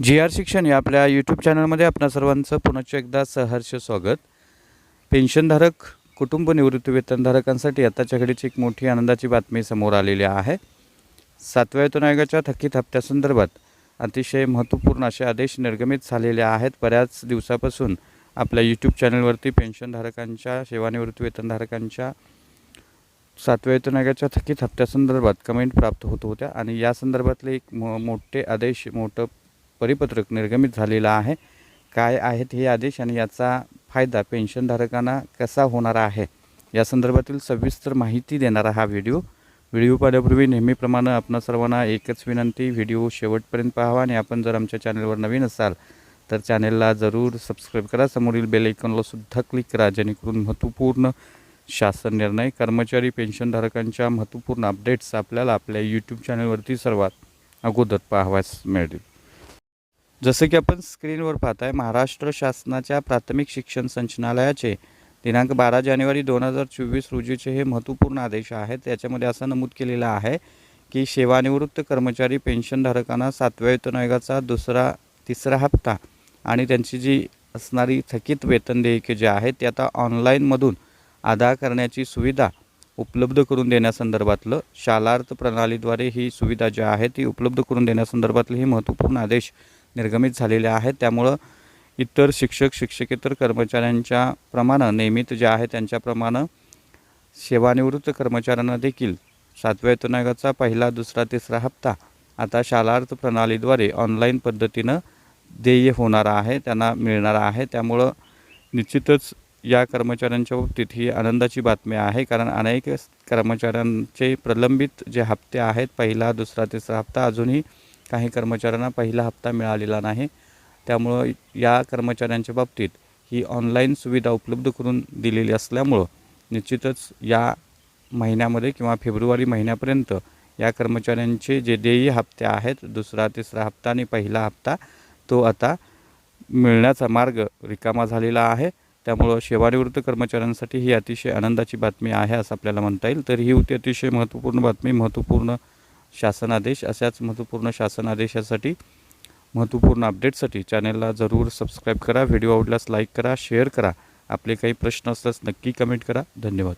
जी R शिक्षण या आपल्या यूट्यूब चॅनलमध्ये आपणा सर्वांचं पुनश्च एकदा सहर्ष स्वागत. पेन्शनधारक कुटुंब निवृत्ती वेतनधारकांसाठी आताच्या घडीची एक मोठी आनंदाची बातमी समोर आलेली आहे. सातव्या वेतन आयोगाच्या थकीत हप्त्यासंदर्भात अतिशय महत्त्वपूर्ण असे आदेश निर्गमित झालेले आहेत. बऱ्याच दिवसापासून आपल्या यूट्यूब चॅनलवरती पेन्शनधारकांच्या सेवानिवृत्ती वेतनधारकांच्या सातव्या वेतन आयोगाच्या थकीत हप्त्यासंदर्भात कमेंट प्राप्त होत होत्या आणि या संदर्भातले एक मोठे आदेश मोठं परिपत्रक निर्गमित झालेला आहे. काय आहेत हे आदेश आणि याचा फायदा पेन्शनधारकांना कसा होणार आहे? या संदर्भातील सविस्तर माहिती देणारा हा व्हिडिओ. व्हिडिओ पाहिल्यापूर्वी नेहमीप्रमाणे आपणा सर्वांना एकच विनंती व्हिडिओ शेवटपर्यंत पाहावा आणि आपण जर आमच्या चॅनलवर नवीन असाल तर चॅनेलला जरूर सबस्क्राईब करा. समोरील बेल आयकॉनला सुद्धा क्लिक करा जेणेकरून महत्त्वपूर्ण शासन निर्णय कर्मचारी पेन्शनधारकांच्या महत्त्वपूर्ण अपडेट्स आपल्याला आपल्या यूट्यूब चॅनलवरती सर्वात अगोदर पाहावयास मिळतील. जसं की आपण स्क्रीनवर पाहताय महाराष्ट्र शासनाच्या प्राथमिक शिक्षण संचालनालयाचे दिनांक बारा जानेवारी दोन हजार चोवीस रोजीचे हे महत्त्वपूर्ण आदेश आहेत. त्याच्यामध्ये असं नमूद केलेलं आहे की सेवानिवृत्त कर्मचारी पेन्शनधारकांना सातव्या वेतन आयोगाचा दुसरा तिसरा हप्ता आणि त्यांची जी असणारी थकीत वेतन देयके जे आहेत ते आता ऑनलाईनमधून अदा करण्याची सुविधा उपलब्ध करून देण्यासंदर्भातलं शालार्थ प्रणालीद्वारे ही सुविधा जी आहे ती उपलब्ध करून देण्यासंदर्भातले हे महत्त्वपूर्ण आदेश निर्गमित झालेले आहेत. त्यामुळं इतर शिक्षक शिक्षकेतर कर्मचाऱ्यांच्या प्रमाणं नियमित जे आहे त्यांच्याप्रमाणे सेवानिवृत्त कर्मचाऱ्यांना देखील सातव्या वेतन आयोगाचा पहिला दुसरा तिसरा हप्ता आता शालार्थ प्रणालीद्वारे ऑनलाईन पद्धतीनं देय होणार आहे त्यांना मिळणार आहे. त्यामुळं निश्चितच या कर्मचाऱ्यांच्या बाबतीत ही आनंदाची बातमी आहे कारण अनेक कर्मचाऱ्यांचे प्रलंबित जे हप्ते आहेत पहिला दुसरा तिसरा हप्ता अजूनही काही कर्मचाऱ्यांना पहिला हप्ता मिळालेला नाही. त्यामुळं या कर्मचाऱ्यांच्या बाबतीत ही ऑनलाईन सुविधा उपलब्ध करून दिलेली असल्यामुळं निश्चितच या महिन्यामध्ये किंवा फेब्रुवारी महिन्यापर्यंत या कर्मचाऱ्यांचे जे देयी हप्ते आहेत दुसरा तिसरा हप्ता आणि पहिला हप्ता तो आता मिळण्याचा मार्ग रिकामा झालेला आहे. त्यामुळं सेवानिवृत्त कर्मचाऱ्यांसाठी ही अतिशय आनंदाची बातमी आहे असं आपल्याला म्हणता येईल. तर ही होती अतिशय महत्त्वपूर्ण बातमी महत्त्वपूर्ण शासन आदेश अशाच महत्त्वपूर्ण शासन आदेशासाठी महत्त्वपूर्ण अपडेटसाठी चॅनलला जरूर सबस्क्राईब करा. व्हिडिओ आवडल्यास लाईक करा शेअर करा. आपले काही प्रश्न असल्यास नक्की कमेंट करा. धन्यवाद.